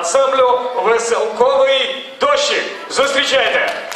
ансамблю Веселковий дощик. Зустрічайте!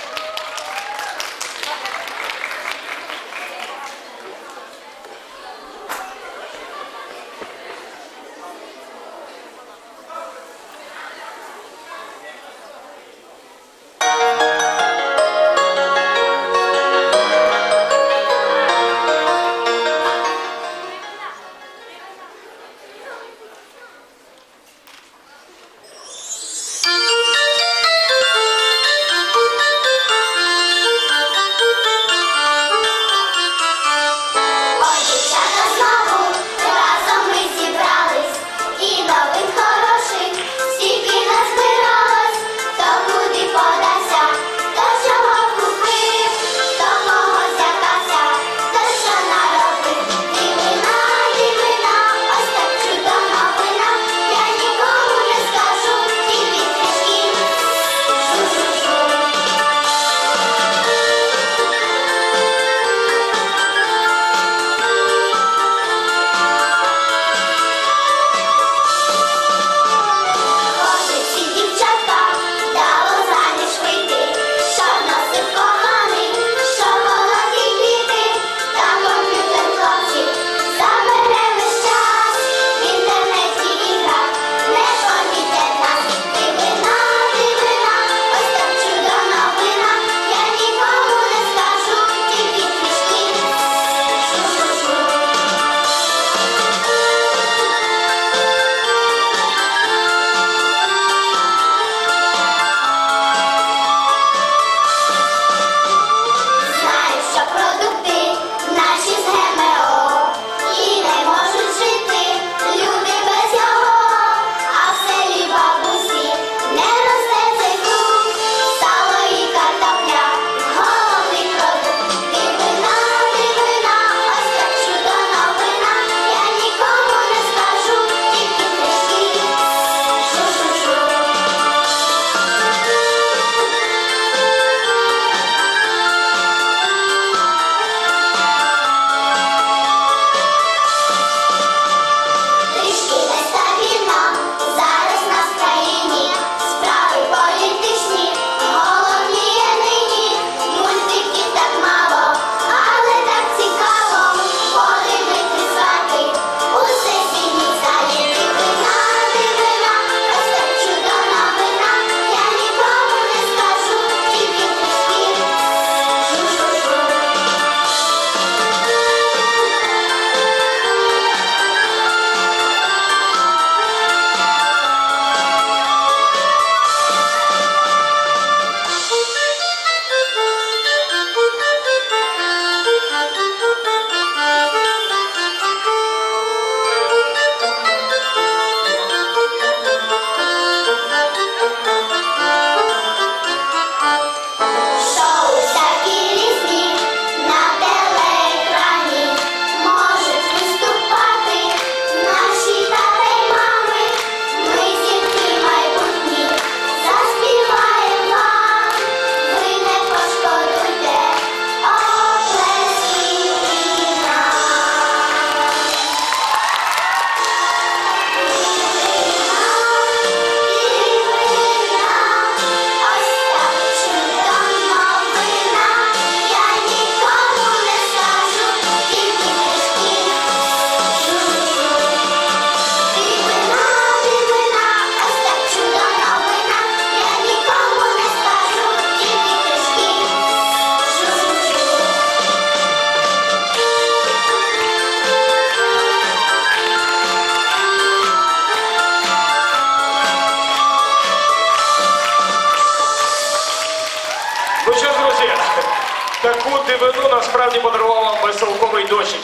смаку дивину насправді подарував вам веселковий дощик.